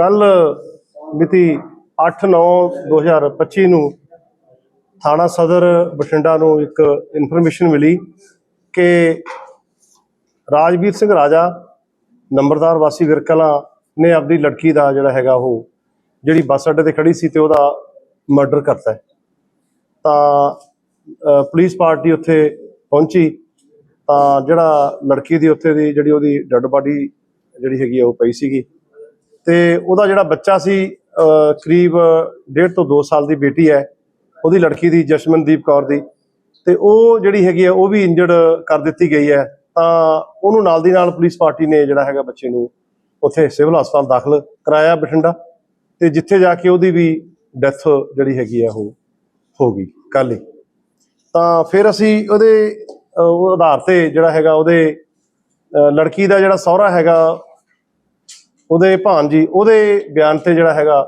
ਕੱਲ ਮਿਤੀ 8/9/2025 ਨੂੰ ਥਾਣਾ ਸਦਰ ਬਠਿੰਡਾ ਨੂੰ ਇੱਕ ਇਨਫੋਰਮੇਸ਼ਨ ਮਿਲੀ ਕਿ ਰਾਜਵੀਰ ਸਿੰਘ ਰਾਜਾ, ਨੰਬਰਦਾਰ ਵਾਸੀ ਵਿਰਕਲਾ ਨੇ ਆਪਣੀ ਲੜਕੀ ਦਾ ਜਿਹੜਾ ਹੈਗਾ ਉਹ ਜਿਹੜੀ ਬੱਸ ਅੱਡੇ ਤੇ ਖੜੀ ਸੀ ਤੇ ਉਹਦਾ ਮਰਡਰ ਕਰਤਾ ਤਾਂ ਪੁਲਿਸ ਪਾਰਟੀ ਉੱਥੇ ਪਹੁੰਚੀ। ਤਾਂ ਜਿਹੜਾ ਲੜਕੀ ਦੀ ਉੱਥੇ ਦੀ ਜਿਹੜੀ ਉਹਦੀ ਡੈੱਡ ਬਾਡੀ ਜਿਹੜੀ ਹੈਗੀ ਆ ਉਹ ਪਈ ਸੀਗੀ। ਤੇ ਉਹਦਾ ਜਿਹੜਾ ਬੱਚਾ ਸੀ ਕਰੀਬ 1.5 ਤੋਂ 2 ਸਾਲ ਦੀ ਬੇਟੀ ਹੈ। ਉਹਦੀ ਲੜਕੀ ਦੀ, ਜਸ਼ਮਨਦੀਪ ਕੌਰ ਦੀ। ਤੇ ਉਹ ਜਿਹੜੀ ਹੈਗੀ ਆ ਉਹ ਵੀ ਇੰਜਰਡ ਕਰ ਦਿੱਤੀ ਗਈ ਹੈ। ਤਾਂ ਉਹਨੂੰ ਨਾਲ ਦੀ ਨਾਲ ਪੁਲਿਸ ਪਾਰਟੀ ਨੇ ਜਿਹੜਾ ਹੈਗਾ ਬੱਚੇ ਨੂੰ ਉੱਥੇ ਸਿਵਲ ਹਸਪਤਾਲ ਦਾਖਲ ਕਰਾਇਆ ਬਠਿੰਡਾ। ਤੇ ਜਿੱਥੇ ਜਾ ਕੇ ਉਹਦੀ ਵੀ ਡੈਥ ਜਿਹੜੀ ਹੈਗੀ ਆ ਉਹ ਹੋ ਗਈ ਕੱਲ੍ਹ ਹੀ। ਤਾਂ ਫਿਰ ਅਸੀਂ ਉਹਦੇ ਉਹ ਆਧਾਰ ਤੇ ਜਿਹੜਾ ਹੈਗਾ, ਉਹਦੇ ਲੜਕੀ ਦਾ ਜਿਹੜਾ ਸਹੁਰਾ ਹੈਗਾ ਉਹਦੇ ਭਾਣਜੀ ਉਹਦੇ ਬਿਆਨ ਤੇ ਜਿਹੜਾ ਹੈਗਾ,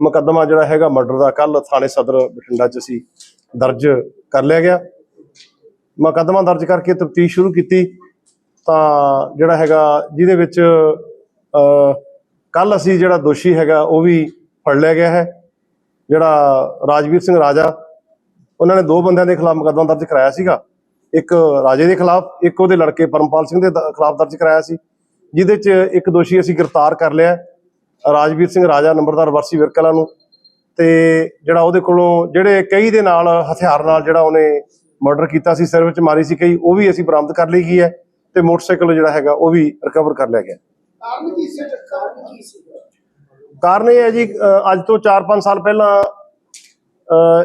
ਮੁਕੱਦਮਾ ਜਿਹੜਾ ਹੈਗਾ ਮਰਡਰ ਦਾ ਕੱਲ ਥਾਣੇ ਸਦਰ ਬਠਿੰਡਾ 'ਚ ਅਸੀਂ ਦਰਜ ਕਰ ਲਿਆ ਗਿਆ। ਮੁਕੱਦਮਾ ਦਰਜ ਕਰਕੇ ਤਫਤੀਸ਼ ਸ਼ੁਰੂ ਕੀਤੀ। ਤਾਂ ਜਿਹੜਾ ਹੈਗਾ, ਜਿਹਦੇ ਵਿੱਚ ਕੱਲ ਅਸੀਂ ਜਿਹੜਾ ਦੋਸ਼ੀ ਹੈਗਾ, ਉਹ ਵੀ ਫੜ ਲਿਆ ਗਿਆ ਹੈ। ਜਿਹੜਾ ਰਾਜਵੀਰ ਸਿੰਘ ਰਾਜਾ, ਉਹਨਾਂ ਨੇ ਦੋ ਬੰਦਿਆਂ ਦੇ ਖਿਲਾਫ ਮੁਕੱਦਮਾ ਦਰਜ ਕਰਾਇਆ ਸੀਗਾ। ਇੱਕ ਰਾਜੇ ਦੇ ਖਿਲਾਫ, ਇੱਕ ਉਹਦੇ ਲੜਕੇ ਪਰਮਪਾਲ ਸਿੰਘ ਦੇ, ਖਿਲਾਫ ਦਰਜ ਕਰਾਇਆ ਸੀ। ਜਿਹਦੇ 'ਚ ਇੱਕ ਦੋਸ਼ੀ ਅਸੀਂ ਗ੍ਰਿਫਤਾਰ ਕਰ ਲਿਆ ਰਾਜਵੀਰ ਸਿੰਘ ਰਾਜਾ ਨੰਬਰਦਾਰ ਵਰਸੀ ਵਿਰਕਲਾ ਨੂੰ। ਤੇ ਜਿਹੜਾ ਉਹਦੇ ਕੋਲੋਂ ਜਿਹੜੇ ਕਈ ਦੇ ਨਾਲ ਹਥਿਆਰ ਨਾਲ ਜਿਹੜਾ ਉਹਨੇ ਮਰਡਰ ਕੀਤਾ ਸੀ ਸਿਰ ਵਿੱਚ ਮਾਰੀ ਸੀ ਕਈ ਉਹ ਵੀ ਅਸੀਂ ਬਰਾਮਦ ਕਰ ਲਈ ਗਈ ਹੈ ਤੇ ਮੋਟਰਸਾਈਕਲ ਜਿਹੜਾ ਹੈਗਾ ਉਹ ਵੀ ਰਿਕਵਰ ਕਰ ਲਿਆ ਗਿਆ। ਕਾਰਨ ਕੀ ਸੀ? ਕਾਰਨ ਕੀ ਸੀ? ਕਾਰਨ ਇਹ ਹੈ ਜੀ ਅੱਜ ਤੋਂ 4-5 ਸਾਲ ਪਹਿਲਾਂ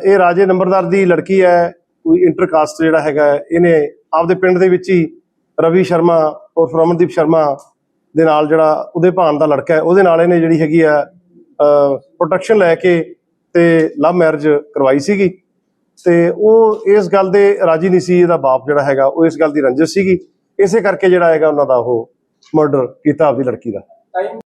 ਇਹ ਰਾਜੇ ਨੰਬਰਦਾਰ ਦੀ ਲੜਕੀ ਹੈ ਕੋਈ ਇੰਟਰਕਾਸਟ ਜਿਹੜਾ ਹੈਗਾ ਇਹਨੇ ਆਪਦੇ ਪਿੰਡ ਦੇ ਵਿੱਚ ਹੀ ਰਵੀ ਸ਼ਰਮਾ ਔਰ ਰਮਨਦੀਪ ਸ਼ਰਮਾ ਦੇ ਨਾਲ ਜਿਹੜਾ ਉਹਦੇ ਭਾਣ ਦਾ ਲੜਕਾ ਹੈ, ਉਹਦੇ ਨਾਲ ਇਹਨੇ ਜਿਹੜੀ ਹੈਗੀ ਆ ਪ੍ਰੋਟੈਕਸ਼ਨ ਲੈ ਕੇ ਤੇ ਲਵ ਮੈਰਿਜ ਕਰਵਾਈ ਸੀਗੀ। ਤੇ ਉਹ ਇਸ ਗੱਲ ਦੇ ਰਾਜੀ ਨਹੀਂ ਸੀ, ਇਹਦਾ ਬਾਪ ਜਿਹੜਾ ਹੈਗਾ, ਉਹ ਇਸ ਗੱਲ ਦੀ ਰੰਜਿਸ਼ ਸੀਗੀ। ਇਸੇ ਕਰਕੇ ਜਿਹੜਾ ਹੈਗਾ ਉਹਨਾਂ ਦਾ ਉਹ ਮਰਡਰ ਕੀਤਾ ਆਪਦੀ ਲੜਕੀ ਦਾ।